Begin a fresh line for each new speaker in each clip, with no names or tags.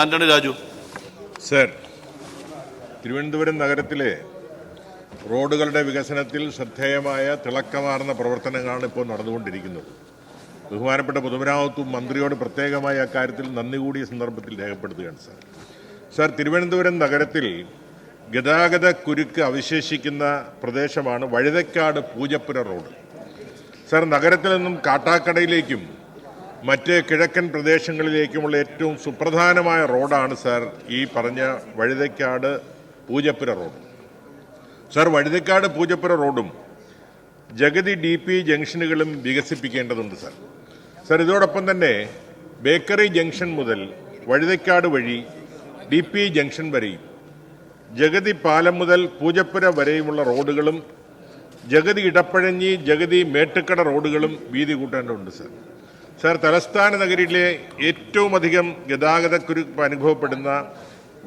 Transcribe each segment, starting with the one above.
Antony Raju.
Sir Thiruvananthapuram നഗരത്തിലെ റോഡുകളുടെ വികസനത്തിൽ ശ്രദ്ധേയമായ തിളക്കമാർന്ന പ്രവർത്തനങ്ങളാണ് ഇപ്പോൾ നടന്നുകൊണ്ടിരിക്കുന്നത്. ബഹുമാനപ്പെട്ട പൊതുമരാമത്തും മന്ത്രിയോട് പ്രത്യേകമായി അക്കാര്യത്തിൽ നന്ദി കൂടിയ സന്ദർഭത്തിൽ രേഖപ്പെടുത്തുകയാണ് സർ. സർ തിരുവനന്തപുരം നഗരത്തിൽ ഗതാഗത കുരുക്ക് അവശേഷിക്കുന്ന പ്രദേശമാണ് വഴുതക്കാട് പൂജപ്പുര റോഡ്. സർ നഗരത്തിൽ നിന്നും കാട്ടാക്കടയിലേക്കും മറ്റ് കിഴക്കൻ പ്രദേശങ്ങളിലേക്കുമുള്ള ഏറ്റവും സുപ്രധാനമായ റോഡാണ് സാർ ഈ പറഞ്ഞ വഴുതക്കാട് പൂജപ്പുര റോഡ്. സാർ വഴുതക്കാട് പൂജപ്പുര റോഡും ജഗതി ഡി പി ജംഗ്ഷനുകളും വികസിപ്പിക്കേണ്ടതുണ്ട് സാർ. സാർ ഇതോടൊപ്പം തന്നെ ബേക്കറി ജംഗ്ഷൻ മുതൽ വഴുതക്കാട് വഴി ഡി പി ജംഗ്ഷൻ വരെയും ജഗതി പാലം മുതൽ പൂജപ്പുര വരെയുമുള്ള റോഡുകളും ജഗതി ഇടപ്പഴഞ്ഞി ജഗതി മേട്ടുക്കട റോഡുകളും വീതി കൂട്ടേണ്ടതുണ്ട് സാർ. സാർ തലസ്ഥാന നഗരിയിലെ ഏറ്റവും അധികം ഗതാഗതക്കുരുക്ക് അനുഭവപ്പെടുന്ന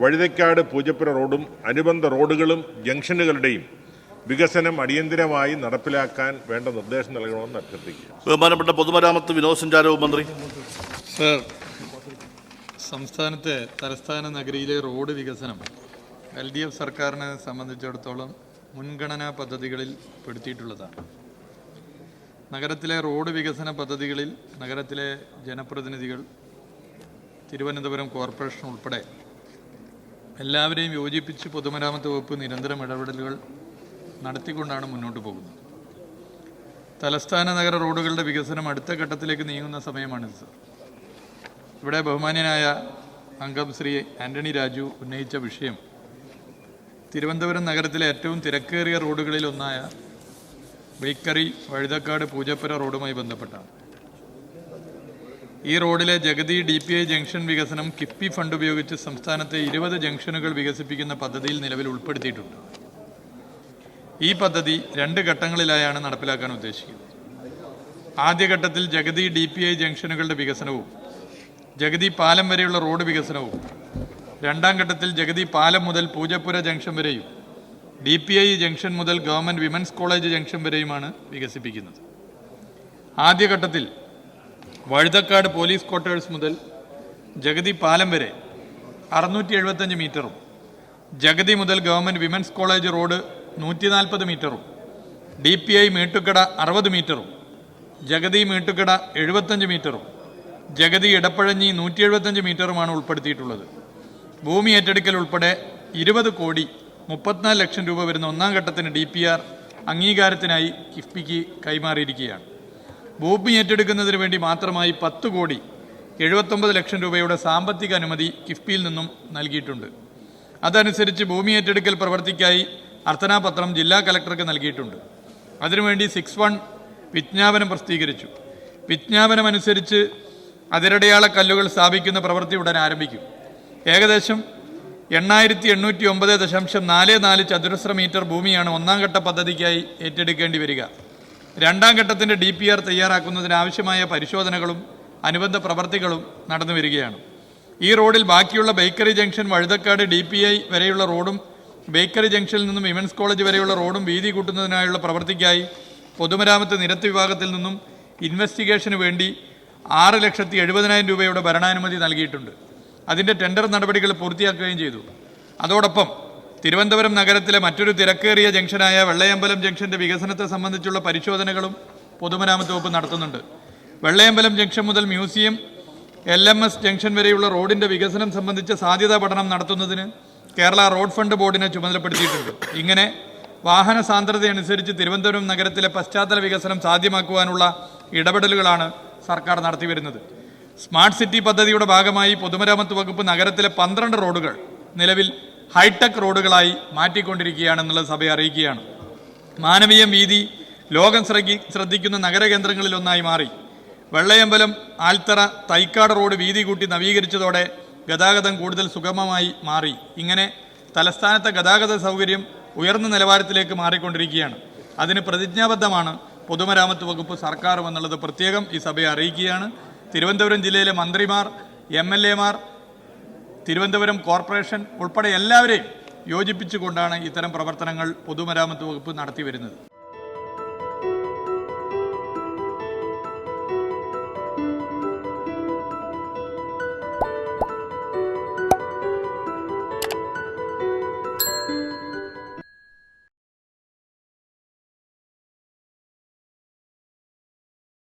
വഴുതക്കാട് പൂജപ്പുര റോഡും അനുബന്ധ റോഡുകളും ജംഗ്ഷനുകളുടെയും വികസനം അടിയന്തിരമായി നടപ്പിലാക്കാൻ വേണ്ട നിർദ്ദേശം നൽകണമെന്ന് അഭ്യർത്ഥിക്കുക
ബഹുമാനപ്പെട്ട പൊതുമരാമത്ത് വിനോദസഞ്ചാരവും മന്ത്രി.
സർ സംസ്ഥാനത്തെ തലസ്ഥാന നഗരിയിലെ റോഡ് വികസനം എൽ ഡി എഫ് സർക്കാരിനെ സംബന്ധിച്ചിടത്തോളം മുൻഗണനാ പദ്ധതികളിൽ പെടുത്തിയിട്ടുള്ളതാണ്. നഗരത്തിലെ റോഡ് വികസന പദ്ധതികളിൽ നഗരത്തിലെ ജനപ്രതിനിധികൾ തിരുവനന്തപുരം കോർപ്പറേഷൻ ഉൾപ്പെടെ എല്ലാവരെയും യോജിപ്പിച്ച് പൊതുമരാമത്ത് വകുപ്പ് നിരന്തരം ഇടപെടലുകൾ നടത്തിക്കൊണ്ടാണ് മുന്നോട്ട് പോകുന്നത്. തലസ്ഥാന നഗര റോഡുകളുടെ വികസനം അടുത്ത ഘട്ടത്തിലേക്ക് നീങ്ങുന്ന സമയമാണിത് സർ. ഇവിടെ ബഹുമാന്യനായ അംഗം ശ്രീ ആന്റണി രാജു ഉന്നയിച്ച വിഷയം തിരുവനന്തപുരം നഗരത്തിലെ ഏറ്റവും തിരക്കേറിയ റോഡുകളിൽ ഒന്നായ ബേക്കറി വഴുതക്കാട് പൂജപ്പുര റോഡുമായി ബന്ധപ്പെട്ടാണ്. ഈ റോഡിലെ Jagathy D P I junction വികസനം കിഫ്ബി ഫണ്ട് ഉപയോഗിച്ച് സംസ്ഥാനത്തെ ഇരുപത് ജംഗ്ഷനുകൾ വികസിപ്പിക്കുന്ന പദ്ധതിയിൽ നിലവിൽ ഉൾപ്പെടുത്തിയിട്ടുണ്ട്. ഈ പദ്ധതി രണ്ട് ഘട്ടങ്ങളിലായാണ് നടപ്പിലാക്കാൻ ഉദ്ദേശിക്കുന്നത്. ആദ്യഘട്ടത്തിൽ ജഗതി ഡി പി ഐ ജംഗ്ഷനുകളുടെ വികസനവും ജഗതി പാലം വരെയുള്ള റോഡ് വികസനവും രണ്ടാം ഘട്ടത്തിൽ ജഗതി പാലം മുതൽ പൂജപ്പുര ജംഗ്ഷൻ വരെയും ഡി പി ഐ ജംഗ്ഷൻ മുതൽ ഗവൺമെന്റ് വിമൻസ് കോളേജ് ജംഗ്ഷൻ വരെയുമാണ് വികസിപ്പിക്കുന്നത്. ആദ്യഘട്ടത്തിൽ വഴുതക്കാട് പോലീസ് ക്വാർട്ടേഴ്സ് മുതൽ ജഗതി പാലം വരെ അറുന്നൂറ്റി എഴുപത്തഞ്ച് മീറ്ററും ജഗതി മുതൽ ഗവൺമെന്റ് വിമൻസ് കോളേജ് റോഡ് നൂറ്റി നാൽപ്പത് മീറ്ററും ഡി പി ഐ മീട്ടുക്കട അറുപത് മീറ്ററും ജഗതി മീട്ടുക്കട എഴുപത്തഞ്ച് മീറ്ററും ജഗതി ഇടപ്പഴഞ്ഞി നൂറ്റി എഴുപത്തഞ്ച് മീറ്ററുമാണ് ഉൾപ്പെടുത്തിയിട്ടുള്ളത്. ഭൂമി ഏറ്റെടുക്കൽ ഉൾപ്പെടെ ഇരുപത് കോടി മുപ്പത്തിനാല് ലക്ഷം രൂപ വരുന്ന ഒന്നാം ഘട്ടത്തിന് ഡി പി ആർ അംഗീകാരത്തിനായി കിഫ്ബിക്ക് കൈമാറിയിരിക്കുകയാണ്. ഭൂമി ഏറ്റെടുക്കുന്നതിന് വേണ്ടി മാത്രമായി പത്ത് കോടി എഴുപത്തൊമ്പത് ലക്ഷം രൂപയുടെ സാമ്പത്തിക അനുമതി കിഫ്ബിയിൽ നിന്നും നൽകിയിട്ടുണ്ട്. അതനുസരിച്ച് ഭൂമി ഏറ്റെടുക്കൽ പ്രവൃത്തിക്കായി അർത്ഥനാപത്രം ജില്ലാ കലക്ടർക്ക് നൽകിയിട്ടുണ്ട്. അതിനുവേണ്ടി സിക്സ് വൺ വിജ്ഞാപനം പ്രസിദ്ധീകരിച്ചു. വിജ്ഞാപനം അനുസരിച്ച് അതിരടയാള കല്ലുകൾ സ്ഥാപിക്കുന്ന പ്രവൃത്തി ഉടൻ ആരംഭിക്കും. ഏകദേശം എണ്ണായിരത്തി എണ്ണൂറ്റി ഒമ്പത് ദശാംശം നാല് നാല് ചതുരശ്ര മീറ്റർ ഭൂമിയാണ് ഒന്നാം ഘട്ട പദ്ധതിക്കായി ഏറ്റെടുക്കേണ്ടി വരിക. രണ്ടാം ഘട്ടത്തിന്റെ ഡി പി ആർ തയ്യാറാക്കുന്നതിന് ആവശ്യമായ പരിശോധനകളും അനുബന്ധ പ്രവർത്തികളും നടന്നു വരികയാണ്. ഈ റോഡിൽ ബാക്കിയുള്ള bakery junction Vazhuthacaud D P I വരെയുള്ള റോഡും ബേക്കറി ജംഗ്ഷനിൽ നിന്നും വിമൻസ് കോളേജ് വരെയുള്ള റോഡും വീതി കൂട്ടുന്നതിനായുള്ള പ്രവൃത്തിക്കായി പൊതുമരാമത്ത് നിരത്ത് വിഭാഗത്തിൽ നിന്നും ഇൻവെസ്റ്റിഗേഷന് വേണ്ടി ആറ് ലക്ഷത്തി എഴുപതിനായിരം രൂപയുടെ ഭരണാനുമതി നൽകിയിട്ടുണ്ട്. അതിന്റെ ടെൻഡർ നടപടികൾ പൂർത്തിയാക്കുകയും ചെയ്തു. അതോടൊപ്പം തിരുവനന്തപുരം നഗരത്തിലെ മറ്റൊരു തിരക്കേറിയ ജംഗ്ഷനായ വെള്ളയമ്പലം ജംഗ്ഷന്റെ വികസനത്തെ സംബന്ധിച്ചുള്ള പരിശോധനകളും പൊതുമരാമത്ത് വകുപ്പ് നടത്തുന്നുണ്ട്. വെള്ളയമ്പലം ജംഗ്ഷൻ മുതൽ museum L M S junction വരെയുള്ള റോഡിന്റെ വികസനം സംബന്ധിച്ച സാധ്യതാ പഠനം നടത്തുന്നതിന് കേരള റോഡ് ഫണ്ട് ബോർഡിനെ ചുമതലപ്പെടുത്തിയിട്ടുണ്ട്. ഇങ്ങനെ വാഹന സാന്ദ്രതയനുസരിച്ച് തിരുവനന്തപുരം നഗരത്തിലെ പശ്ചാത്തല വികസനം സാധ്യമാക്കുവാനുള്ള ഇടപെടലുകളാണ് സർക്കാർ നടത്തിവരുന്നത്. സ്മാർട്ട് സിറ്റി പദ്ധതിയുടെ ഭാഗമായി പൊതുമരാമത്ത് വകുപ്പ് നഗരത്തിലെ പന്ത്രണ്ട് റോഡുകൾ നിലവിൽ ഹൈടെക് റോഡുകളായി മാറ്റിക്കൊണ്ടിരിക്കുകയാണെന്നുള്ളത് സഭ അറിയിക്കുകയാണ്. മാനവീയം വീതി ലോകം ശ്രദ്ധി ശ്രദ്ധിക്കുന്ന നഗരകേന്ദ്രങ്ങളിലൊന്നായി മാറി. വെള്ളയമ്പലം ആൽത്തറ തൈക്കാട് റോഡ് വീതി കൂട്ടി നവീകരിച്ചതോടെ ഗതാഗതം കൂടുതൽ സുഗമമായി മാറി. ഇങ്ങനെ തലസ്ഥാനത്തെ ഗതാഗത സൗകര്യം ഉയർന്ന നിലവാരത്തിലേക്ക് മാറിക്കൊണ്ടിരിക്കുകയാണ്. അതിന് പ്രതിജ്ഞാബദ്ധമാണ് പൊതുമരാമത്ത് വകുപ്പ് സർക്കാരും എന്നുള്ളത് പ്രത്യേകം ഈ സഭയെ അറിയിക്കുകയാണ്. തിരുവനന്തപുരം ജില്ലയിലെ മന്ത്രിമാർ എം എൽ എമാർ തിരുവനന്തപുരം കോർപ്പറേഷൻ ഉൾപ്പെടെ എല്ലാവരെയും യോജിപ്പിച്ചുകൊണ്ടാണ് ഇത്തരം പ്രവർത്തനങ്ങൾ പൊതുമരാമത്ത് വകുപ്പ് നടത്തി വരുന്നത്